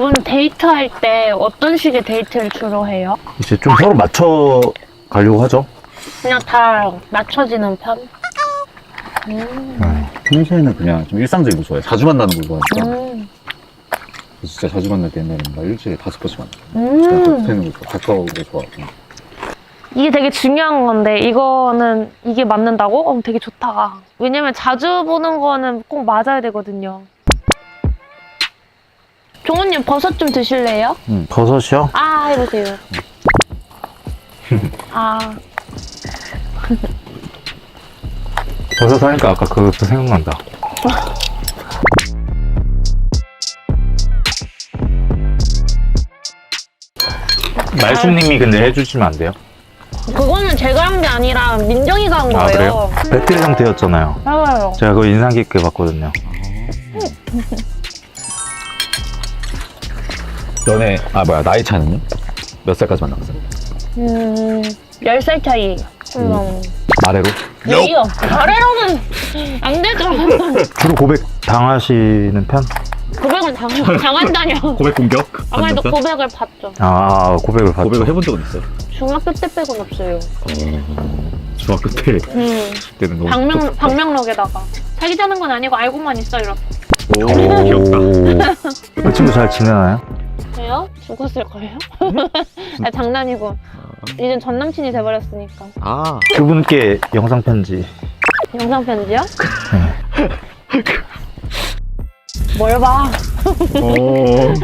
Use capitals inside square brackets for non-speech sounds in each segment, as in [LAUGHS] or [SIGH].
두 분 데이트할 때 어떤 식의 데이트를 주로 해요? 이제 좀 서로 맞춰 가려고 하죠. 그냥 다 맞춰지는 편? 음. 평소에는 그냥 좀 일상적인 거 좋아해. 자주 만나는 걸 좋아하니까. 음. 진짜 자주 만날 때 옛날에 막 일주일에 다섯 번씩 만나. 그냥 음. 거 좋아. 가까운 거 좋아하고. 이게 되게 중요한 건데 이거는 이게 맞는다고? 어, 되게 좋다. 왜냐면 자주 보는 거는 꼭 맞아야 되거든요. 종훈님 버섯 좀 드실래요? 버섯이요? 아 해보세요. [LAUGHS] 아 버섯 하니까 아까 그것도 생각난다. 말숙님이 근데 해주시면 안 돼요? 그거는 제가 한 게 아니라 민정이가 한 아, 거예요. 배틀 상태였잖아요. 맞아요. 제가 그거 인상 깊게 봤거든요. [LAUGHS] 연애, 아, 뭐야, 나이 차는요? 몇 살까지 만났어요? 음, 10살 차이. 음. 아래로? 이요. 아래로는 안 되죠. [LAUGHS] 주로 고백 당하시는 편? 고백은 당, 당한다뇨. [LAUGHS] 고백 공격? 아무래도 고백을 받죠. 아, 고백을 받죠. 고백을 해본 적은 있어요? 중학교 때 빼곤 없어요. 중학교 때. 음, 때는 너무. 방명, 방명록에다가. 사귀자는 건 아니고 알고만 있어, 이렇게. 오, 귀엽다. [LAUGHS] 그 친구 잘 지내나요? 왜요? 죽었을 거예요? [LAUGHS] 아, 장난이고. 이젠 전 남친이 돼버렸으니까. 아. 그분께 영상 편지. 영상 편지요? 뭘 봐. 오. 어. [LAUGHS]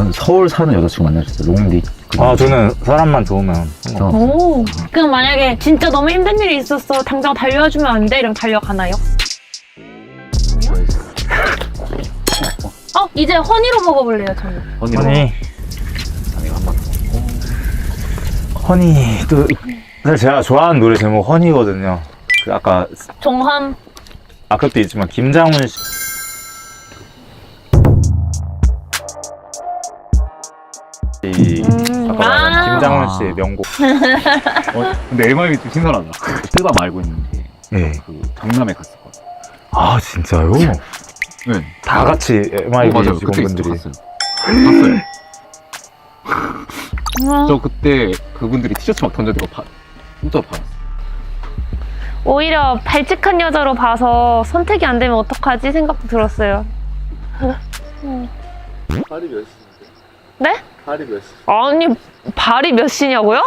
대전 서울 사는 여자친구 만나셨어요? 롱디. 아, 저는 사람만 좋으면 상관없어요. 오. 그럼 만약에 진짜 너무 힘든 일이 있었어. 당장 달려와주면 안 돼? 이러면 달려가나요? 어, 이제 허니로 먹어볼래요, 저는. 허니. 허니, 또, 사실 제가 좋아하는 노래 제목 허니거든요. 그 아까, 종함. 아까 도 있지만, 김장훈 씨. 이, 음. 아까 말한 아. 김장훈 아. 씨의 명곡. [LAUGHS] 어, 근데 앨범이 좀 신선하다. 뜨밤 알고 있는데, 네. 그, 경남에 갔었거든. 아, 진짜요? 네. 다 같이 MIB 어, 맞아요. 그때 직원분들이. 갔어요. 갔어요. 아. 저 그때 그분들이 티셔츠 막 던져대고 파, 진짜 받았어. 오히려 발칙한 여자로 봐서 선택이 안 되면 어떡하지 생각도 들었어요. 발이 몇 시인데? 네? 발이 몇 시? 아니, 발이 몇 시냐고요?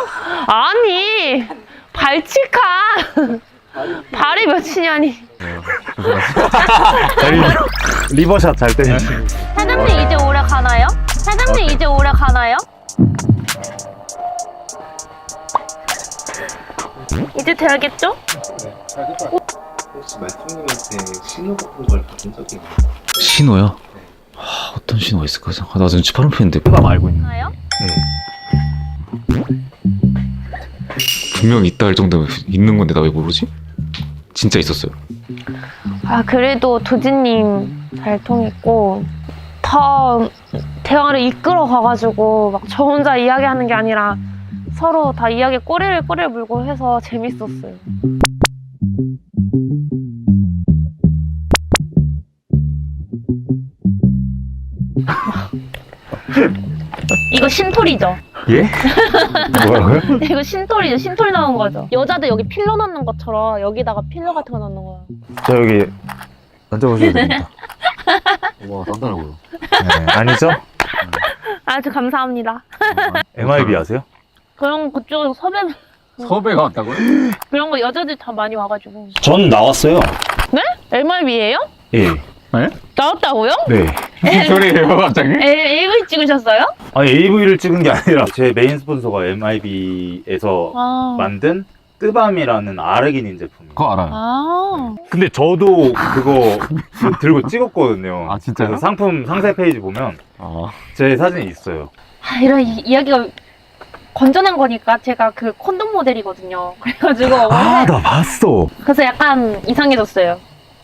아니, 발칙한. 발이 몇 시냐니. 리- [LAUGHS] 리버샷 잘 때리시고. 사장님 이제 오래 가나요? 사장님 이제 오래 가나요? 이제 돼야겠죠? 혹시 말투님한테 신호 같은 걸 받은 적이 있나요? 신호요? 하, 어떤 신호가 있을까? 아, 나 눈치 파란 편인데 뜨밤 알고 있는. 가요? 분명히 있다 할 정도면 있는 건데 나 왜 모르지? 진짜 있었어요. 아 그래도 도지님 잘 통했고 다 대화를 이끌어 가가지고 막 저 혼자 이야기하는 게 아니라 서로 다 이야기 꼬리를 꼬리를 물고 해서 재밌었어요. 이거 신토리죠? 예? 뭐라고요? [LAUGHS] 이거 신토리죠? 신토리 나온 거죠? 여자들 여기 필러 넣는 것처럼 여기다가 필러 같은 거 넣는 거야. 저 여기 앉아보셔도 [LAUGHS] 됩니다. 와, 보여. 네, 아니죠? 아주 감사합니다. MIB 아세요? 그런 그쪽에서 섭외 섭외가 왔다고요? 그런 거 여자들 다 많이 와가지고. 전 나왔어요. MRB예요? 예. 나왔다고요? 네. 무슨 소리예요, 갑자기? 에, AV 찍으셨어요? 아니, AV를 찍은 게 아니라 제 메인 스폰서가 MIB에서 아. 만든 뜨밤이라는 아르기닌 제품이에요. 그거 알아요. 아. 근데 저도 그거 [LAUGHS] 들고 찍었거든요. 아, 진짜요? 그래서 상품 상세 페이지 보면 아, 제 사진이 있어요. 아, 이런 이, 이야기가 건전한 거니까 제가 그 콘돔 모델이거든요. 그래가지고 아, 원래 나 봤어. 그래서 약간 이상해졌어요.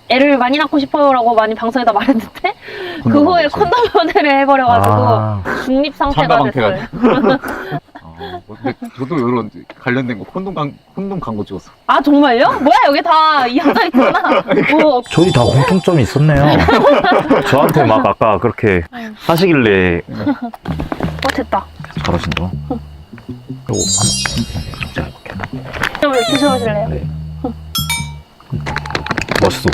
애를 많이 낳고 싶어요라고 많이 방송에다 말했는데 [LAUGHS] 그 후에 콘돔 모델을 해버려가지고 아, 중립 상태가 상가방패가 됐어요. [LAUGHS] 어, 근데 저도 이런 관련된 거 콘돔 광 콘돔 광고 찍었어. 아 정말요? 뭐야 여기 다 이어져 있구나. [LAUGHS] 뭐 저희 다 공통점이 있었네요. 저한테 막 아까 그렇게 하시길래 어, 됐다. 잘하신다. 이거 한번 제가 해볼게요. 좀 드셔보실래요? 네. 맛있어.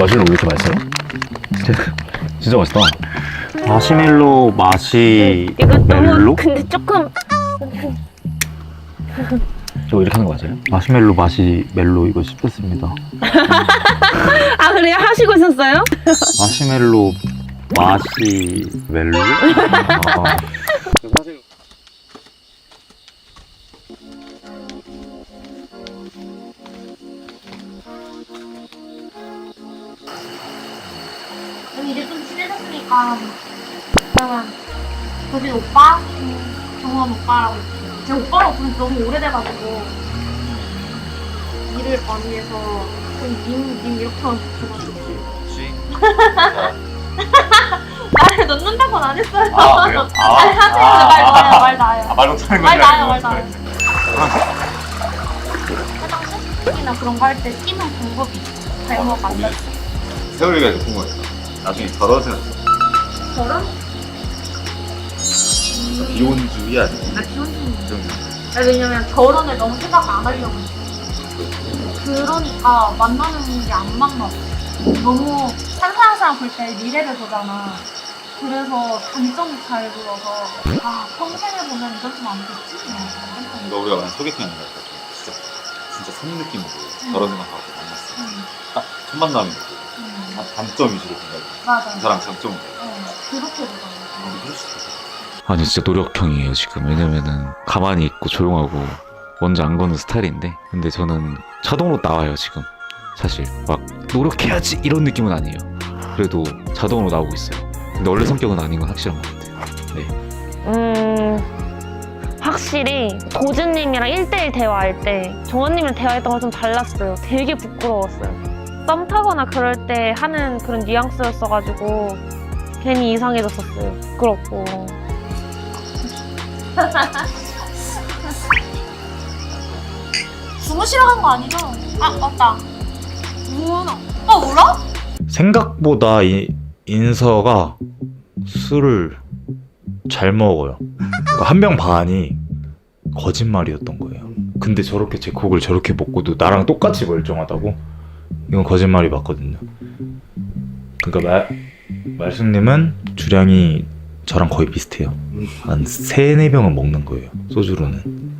마시멜로 왜 이렇게 맛있어요? 진짜, 진짜 맛있다. 마시멜로 맛이 이거 너무 멜로? 근데 조금 저 이렇게 하는 거 맞아요? 마시멜로 맛이 멜로 이거 씹혔습니다. 아 그래요? 하시고 있었어요? 마시멜로 맛이 멜로? [LAUGHS] 아, 이제 좀 친해졌으니까 그러면 도진 오빠, 음, 정원 오빠라고. 제 오빠라고 부른 지 너무 오래돼가지고 일을 많이 해서 그냥 님, 님 이렇게 하면 좋겠어가지고 [LAUGHS] 말을 넣는다고는 안 했어요. 아, 그래요? 아. [LAUGHS] 아니 하세요. 말 나요, 말 나요. 아, 말 못하는 말 나요, 말 나요. 화장실 이나 그런 거 할 때 끼는 방법이 잘못 안 돼. 세월이가 이제 궁금했어. 나중에 결혼은 결혼? 비혼주의 아니야? 아, 기혼주의. 그 정도. 아니, 왜냐면 결혼을 너무 생각 안 하려고 했어. 그러니까 만나는 게 안 만나. 너무 한 사람 사람 볼 때 미래를 보잖아. 그래서 단점이 잘 들어서 아 평생을 보면 이렇게 안 됐지? 그냥 이런 그러니까 생각이 우리가 만약 소개팅 하는 거 같아. 진짜 진짜 선 느낌으로 결혼 생각하고 만났어. 응, 딱첫 응. 단- 단점 위주로 본다고. 맞아. 그 사람 장점. 어, 그렇게 되잖아. 그럴 수 있어. 아니 진짜 노력형이에요 지금 왜냐면은 가만히 있고 조용하고 먼저 안 거는 스타일인데 근데 저는 자동으로 나와요 지금 사실 막 노력해야지 이런 느낌은 아니에요 그래도 자동으로 나오고 있어요 근데 원래 성격은 아닌 건 확실한 것 같아요 음, 확실히 도준님이랑 1대1 대화할 때 정원님이랑 대화했던 건좀 달랐어요. 되게 부끄러웠어요. 썸 타거나 그럴 때 하는 그런 뉘앙스였어가지고 괜히 이상해졌었어요. 부끄럽고. 주무시러 간 거 아니죠? 아 맞다. 우나. 어 울어? 생각보다 이, 인서가 술을 잘 먹어요. 한 병 반이 거짓말이었던 거예요. 근데 저렇게 제 곡을 저렇게 먹고도 나랑 똑같이 멀쩡하다고? 이건 거짓말이 맞거든요. 그러니까 말, 말숙님은 주량이 저랑 거의 비슷해요. 한 세네 병은 먹는 거예요. 소주로는.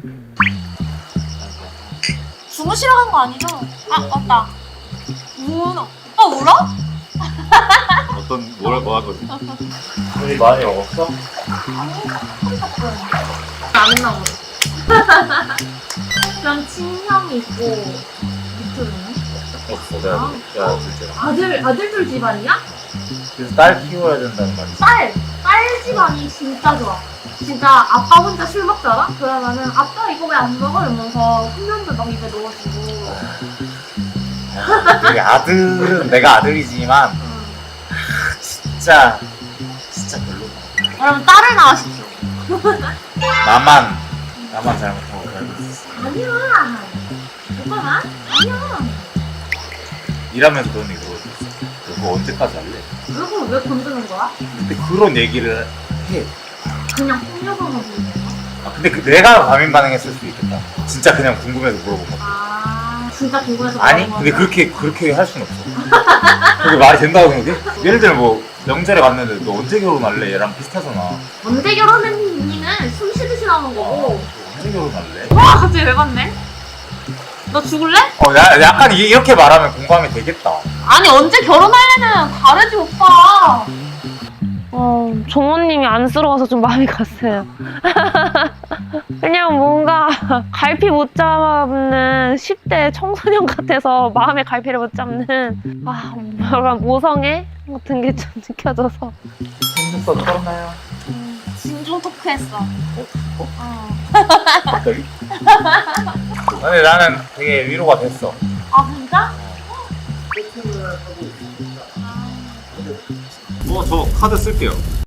주무시러 간 거 아니죠? 아 맞다. 우나. 어 울어? 어떤 뭘뭐 하거든. 술이 많이 먹었어? 안 보네. [LAUGHS] 그럼 친형이 있고 밑으로는? 없어. 내가 야 둘째. 아들 아들들 집안이야? 그래서 딸 키워야 된다는 말이지. 딸! 딸 집안이 진짜 좋아. 진짜 아빠 혼자 술 먹잖아? 그러면은 아빠 이거 왜 안 먹어? 이러면서 훈련도 막 입에 넣어주고 우리 아들은 내가 아들이지만 진짜 진짜 별로 그럼 딸을 낳으십시오. 나만 나만 잘못하고 있어 아니야. 오빠만? 아니야. 일하면서 들어줬어 그거 언제까지 할래? 그걸 왜 건드는 거야? 근데 그런 얘기를 해 그냥 폭력으로 보이는 거야? 아, 근데 그 내가 과민 반응했을 수도 있겠다 진짜 그냥 궁금해서 물어본 거야 아, 진짜 궁금해서 아니 물어본 근데 거야? 그렇게 그렇게 할 수는 없어 그게 말이 된다고 생각해? 예를 들면 뭐 명절에 갔는데 너 언제 결혼할래? 얘랑 비슷하잖아 언제 결혼했니는 숨 쉬듯이 나오는 거고 언제 결혼할래? 와 갑자기 왜 봤네? 너 죽을래? 어, 야, 약간 이- 이렇게 말하면 공감이 되겠다. 아니 언제 결혼할래는 다르지 오빠 어 종원님이 안쓰러워서 좀 마음이 갔어요 [LAUGHS] 그냥 뭔가 갈피 못 잡는 10대 청소년 같아서 마음의 갈피를 못 잡는 아 약간 모성애 같은 게 좀 [LAUGHS] 느껴져서 힘들어 털어놔요. 오종 토크했어. 어. 어. 갑자기? 나는 되게 위로가 됐어. 아 진짜? 어, 아. 어 저 카드 쓸게요.